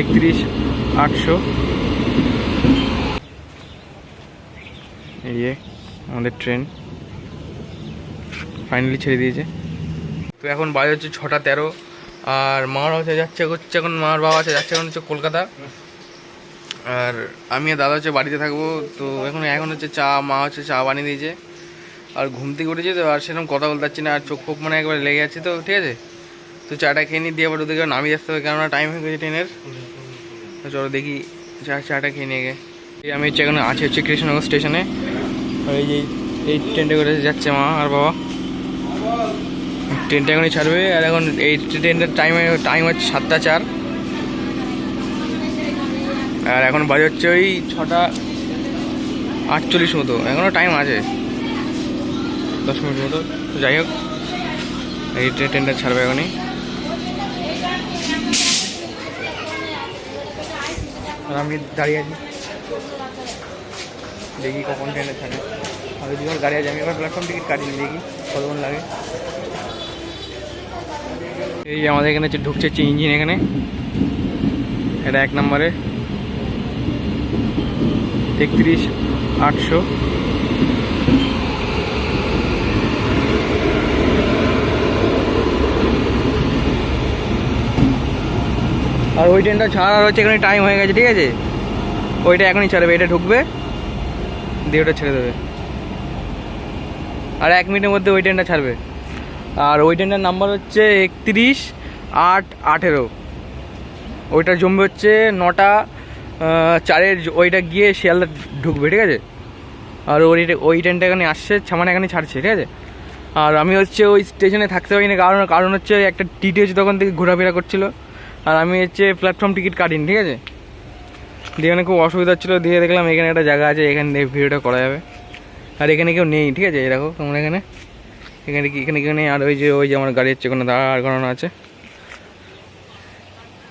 একত্রিশ, আটশো। এই আমাদের ট্রেন। ফাইনালি ছেড়ে দিয়েছে। তো এখন বাজে হচ্ছে ছটা তেরো। আর মার হচ্ছে যাচ্ছে হচ্ছে এখন মার বাবা আছে, যাচ্ছে এখন হচ্ছে কলকাতা। আর আমি আর দাদা হচ্ছে বাড়িতে থাকব। তো এখন এখন হচ্ছে চা, মা হচ্ছে চা বানিয়ে দিয়েছে। আর ঘুম থেকে উঠেছি তো, আর সেরকম কথা বলতে পারছি না। আর চোখ ফোক মানে একবার লেগে যাচ্ছে তো, ঠিক আছে? তো চাটা খেয়ে নিই দিয়ে আবার ওদেরকে নামিয়ে আসতে হবে, কেননা টাইম হয়ে গেছে ট্রেনের। তো চলো দেখি চা, চাটা খেয়ে নিয়ে গে আমি হচ্ছে এখন আছি হচ্ছে কৃষ্ণনগর স্টেশনে। এই যে, এই ট্রেনটা করে যাচ্ছে মা আর বাবা। ট্রেনটা এখনই ছাড়বে আর এখন এই ট্রেনটার টাইমে টাইম হচ্ছে সাতটা চার। আর এখন বাজে হচ্ছে ওই ছটা আটচল্লিশ মতো। এখনও টাইম আছে। দশ মিনিট মতো। যাই হোক, এই ট্রে- ট্রেনটা ছাড়বে এখনই। আর আমি দাঁড়িয়ে আছি। দেখি কখন ট্রেনে থাকে। আমি যখন গাড়ি আছে, আমি এবার প্ল্যাটফর্ম টিকিট কাটিনি, দেখি কতক্ষণ লাগে। এই যে আমাদের এখানে ঢুকছে হচ্ছে ইঞ্জিন এখানে। এটা এক নম্বরে। একত্রিশ আটশো। আর ওই ট্রেনটা ছাড়ার হচ্ছে এখানে টাইম হয়ে গেছে, ঠিক আছে? ওইটা এখনই ছাড়বে, এটা ঢুকবে, দিয়ে ওটা ছেড়ে দেবে। আর এক মিনিটের মধ্যে ওই ট্রেনটা ছাড়বে। আর ওই ট্রেনটার নাম্বার হচ্ছে একত্রিশ আট আঠেরো। ওইটা জমবে হচ্ছে নটা চারের ওইটা গিয়ে শিয়ালদা ঢুকবে, ঠিক আছে? আর ওই ওই ট্রেনটা এখানে আসছে ছামানে এখানে ছাড়ছে, ঠিক আছে? আর আমি হচ্ছে ওই স্টেশনে থাকতে পারি না কারণ কারণ হচ্ছে একটা টিটি হচ্ছে তখন থেকে ঘোরাফেরা করছিল। আর আমি হচ্ছে প্ল্যাটফর্ম টিকিট কাটিনি, ঠিক আছে? দিয়ে এখানে খুব অসুবিধা হচ্ছিল, দিয়ে দেখলাম এখানে একটা জায়গা আছে, এখানে দিয়ে ভিডিওটা করা যাবে। আর এখানে কেউ নেই, ঠিক আছে? এরকম তোমরা এখানে। এখানে কি, এখানে কেউ নেই, আর ওই যে ওই যে আমার গাড়ি হচ্ছে কোনো দাঁড় করানো আছে।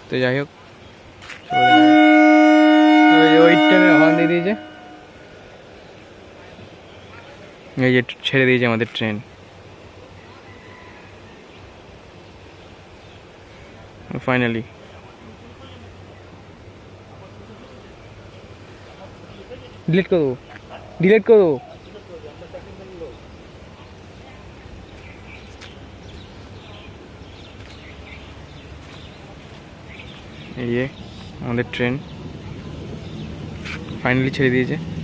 তো যাই হোক ওই দিয়ে দিয়েছে। এই যে ছেড়ে দিয়েছে আমাদের ট্রেন। ফাইনালি ডিলিট করে। ডিলিট করে। এই আমাদের ট্রেন ফাইনালি ছেড়ে দিয়েছে।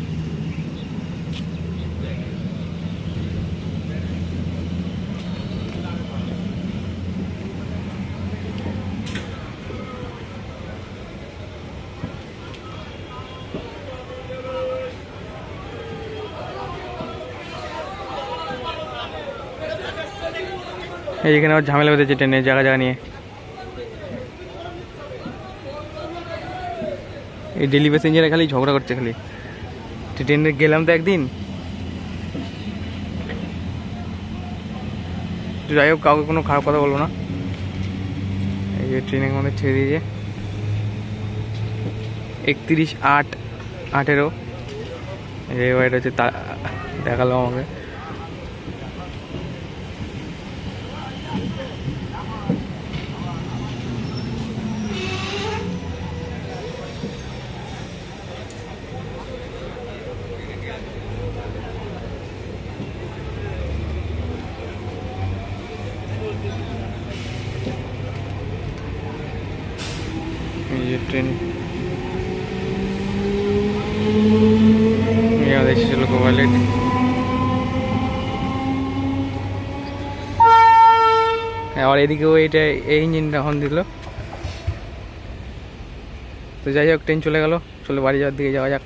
এই এখানে আবার ঝামেলা বেঁধেছে ট্রেনের জায়গা জায়গা নিয়ে। এই ডেলি প্যাসেঞ্জারে খালি ঝগড়া করছে খালি। ট্রেনে গেলাম তো একদিন। যাই হোক, কাউকে কোনো খারাপ কথা বলব না। এই যে ট্রেনে আমাদের ছেড়ে দিয়েছে। একত্রিশ আট আঠেরো। এবার এটা হচ্ছে তা দেখাল আমাকে এই যে ট্রেন এই আমাদের ছিল কোভালেট আবার এদিকেও এইটা এই ইঞ্জিনটা হর্ন দিল। তো যাই হোক, ট্রেন চলে গেল। চলো বাড়ি যাওয়ার দিকে যাওয়া যাক।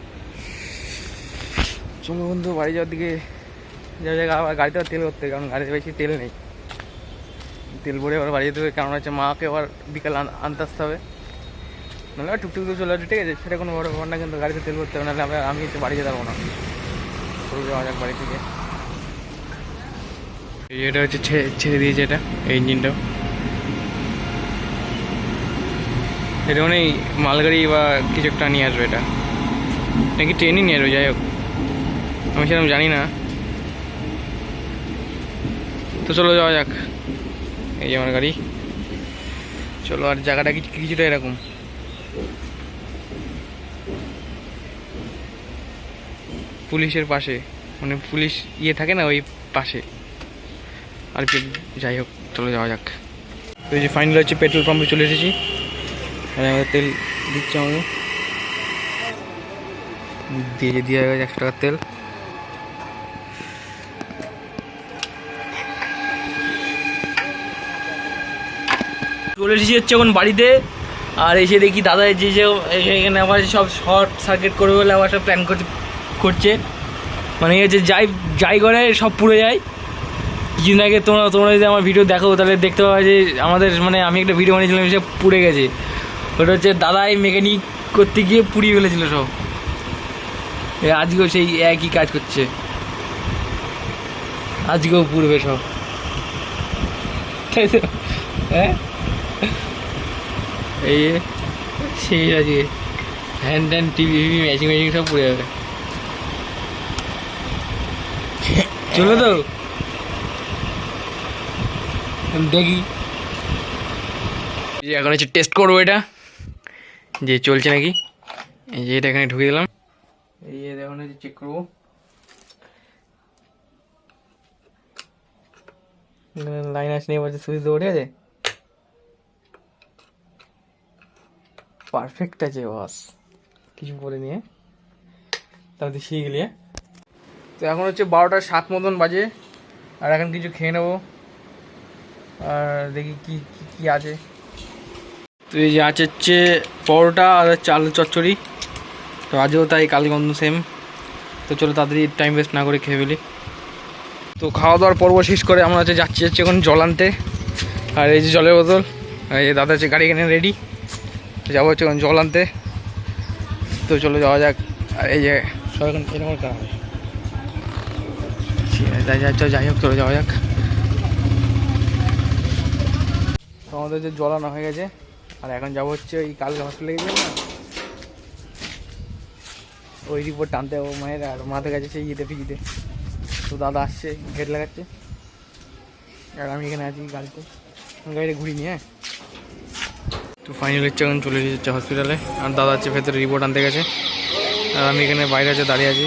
চলো বন্ধু, বাড়ি যাওয়ার দিকে যাওয়া যাক। আবার গাড়িতে তেল করতে কারণ গাড়িতে বেশি তেল নেই। তেল ভরে আবার বাড়ি যেতে হবে। কারণ হচ্ছে মাকে আবার বিকাল আন- আনতে আসতে হবে। নাহলে টুকটুক চলে আসবে, ঠিক আছে? সেটা কোনো বড় ব্যাপার না, কিন্তু গাড়িতে তেল ভরতে হবে, নাহলে আমি হচ্ছে বাড়ি যেতে পারব না। চলে যাওয়া যাক বাড়ি থেকে। এটা হচ্ছে ছেড়ে দিয়েছে এটা, এই ইঞ্জিনটাও এটা মানে মালগাড়ি বা কিছু একটা নিয়ে আসবে এটা। নাকি ট্রেনই নিয়ে আসবে, যাই হোক। আমি সেরকম জানি না। তো চলো যাওয়া যাক। এই যে আমার গাড়ি। চলো আর জায়গাটা কিছু কিছুটা এরকম। পুলিশের পাশে। মানে পুলিশ ইয়ে থাকে না, ওই পাশে। আর কি, যাই হোক, চলে যাওয়া যাক। এই যে ফাইনাল হচ্ছে পেট্রোল পাম্পে চলে এসেছি। আমাদের তেল দিচ্ছে আমাকে দিয়ে দিয়ে গেছে একশো টাকার তেল। চলে এসেছি হচ্ছে এখন বাড়িতে। আর এসে দেখি দাদা যে যে এখানে আবার সব শর্ট সার্কিট করবে বলে আবার সব প্ল্যান করছে মানে যে যাই যাই করে সব পুড়ে যায়। কিছুদিন আগে তোমরা তোমরা যদি আমার ভিডিও দেখো, তাহলে দেখতে পাবে যে আমাদের মানে আমি একটা ভিডিও বানিয়েছিলাম, সে পুড়ে গেছে। ওটা হচ্ছে দাদাই মেকানিক করতে গিয়ে পুড়িয়ে ফেলেছিল সব। আজকেও সেই একই কাজ করছে। আজকেও পুড়বে সব। তাই হ্যাঁ? এই সেই আজকে হ্যান্ড ট্যান্ড টিভি ফিভি ম্যাচিং ম্যাচিং সব পুড়ে যাবে। চলো তো। দেখি। এখন হচ্ছে টেস্ট করব এটা। যে চলছে নাকি। এই যে এটা এখানে ঢুকে দিলাম। এই এখন হচ্ছে চেক করব। লাইন আসছে এবার সুইচ ঠিক আছে? পারফেক্ট আছে বস কিছু বলে নিয়ে। তাহলে শিখে গেলি হ্যাঁ? তো এখন হচ্ছে বারোটা সাত মতন বাজে। আর এখন কিছু খেয়ে নেব। আর দেখি কি কি আছে। তো এই যে আছে হচ্ছে পরোটা আর চাল চচ্চড়ি। তো আজও তাই কাল গন্ধ সেম তো চলো তাড়াতাড়ি টাইম ওয়েস্ট না করে খেয়ে ফেলি। তো খাওয়া দাওয়ার পর্ব শেষ করে আমরা হচ্ছে যাচ্ছি হচ্ছে এখন জল আনতে। আর এই যে জলের বোতল। এই দাদা হচ্ছে গাড়ি এখানে রেডি যাব হচ্ছে জল আনতে। তো চলো যাওয়া যাক। আর এই যে সব এখন এরকম করা হবে যাই যাই যাই হোক, চলে যাওয়া যাক। তো আমাদের যে জল আনা হয়ে গেছে, আর এখন যাব হচ্ছে ওই কালকে হসপিটালে গেছিলাম না ওই রিপোর্ট টানতে যাব মায়ের, আর মাথার কাছে সেই ইয়েতে, ফিজিতে। তো দাদা আসছে গেট লাগাচ্ছে। আর আমি এখানে আছি গাড়িতে। গাড়িটা ঘুরি নিয়ে হ্যাঁ? তো ফাইনালি এখন চলে এসেছে হসপিটালে আর দাদা হচ্ছে ভেতরে রিপোর্ট আনতে গেছে। আর আমি এখানে বাইরে আছে, দাঁড়িয়ে আছি।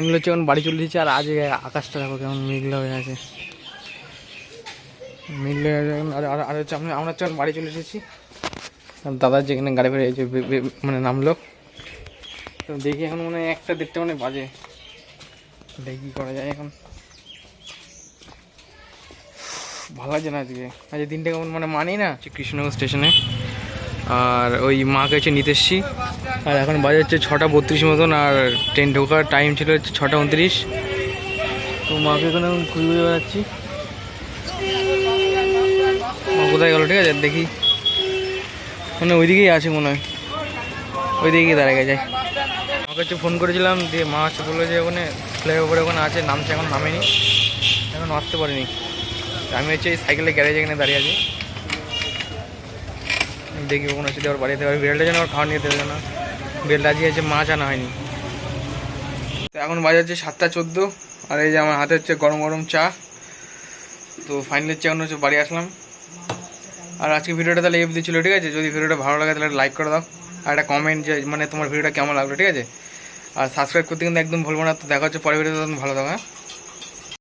ফাইনাল হচ্ছে এখন বাড়ি চলে এসেছি, আর আজ আকাশটা দেখো কেমন মেঘলা হয়ে আছে। মেঘলা হয়ে আছে আর, আর- হচ্ছে আমরা আমরা হচ্ছে বাড়ি চলে এসেছি। দাদার যেখানে গাড়ি ফেরে মানে নামলো। তো দেখি এখন মনে একটা দেড়টা মানে বাজে। দেখি করা যায় এখন। ভালো লাগছে না আজকে। আজকে দিনটা কেমন মানে মানেই না। কৃষ্ণনগর স্টেশনে। আর ওই মাকে হচ্ছে নিতে এসছি আর এখন বাজে হচ্ছে ছটা বত্রিশ মতন, আর ট্রেন ঢোকার টাইম ছিল হচ্ছে ছটা উনত্রিশ। তো মাকে এখন এখন ঘুরে বেড়াচ্ছি। মা কোথায় গেলো, ঠিক আছে, দেখি। মানে ওইদিকেই আছে মনে হয়। ওই দিকেই দাঁড়ায় গেছে। আমাকে হচ্ছে ফোন করেছিলাম, দিয়ে মা হচ্ছে বলল যে ওখানে ফ্লাইওভারে ওখানে আছে, নামছে, এখন নামেনি। এখন আসতে পারিনি। আমি হচ্ছে এই সাইকেলের গ্যারেজে এখানে দাঁড়িয়ে আছি। দেখি কখন আসলে আবার বাড়িতে আবার বিড়ালটা যেন আবার খাওয়া নিয়ে দেবে না। বিড়ালটা আজকে হচ্ছে মাছ আনা হয়নি। তো এখন বাজে হচ্ছে সাতটা চোদ্দ, আর এই যে আমার হাতে হচ্ছে গরম গরম চা। তো ফাইনাল হচ্ছে এখন হচ্ছে বাড়ি আসলাম। আর আজকে ভিডিওটা তাহলে এই অবধি ছিল, ঠিক আছে? যদি ভিডিওটা ভালো লাগে তাহলে লাইক করে দাও। আর একটা কমেন্ট যে মানে তোমার ভিডিওটা কেমন লাগল, ঠিক আছে? আর সাবস্ক্রাইব করতে কিন্তু একদম ভুলবো না। তো দেখা হচ্ছে পরের ভিডিওতে ভালো থাকো হ্যাঁ?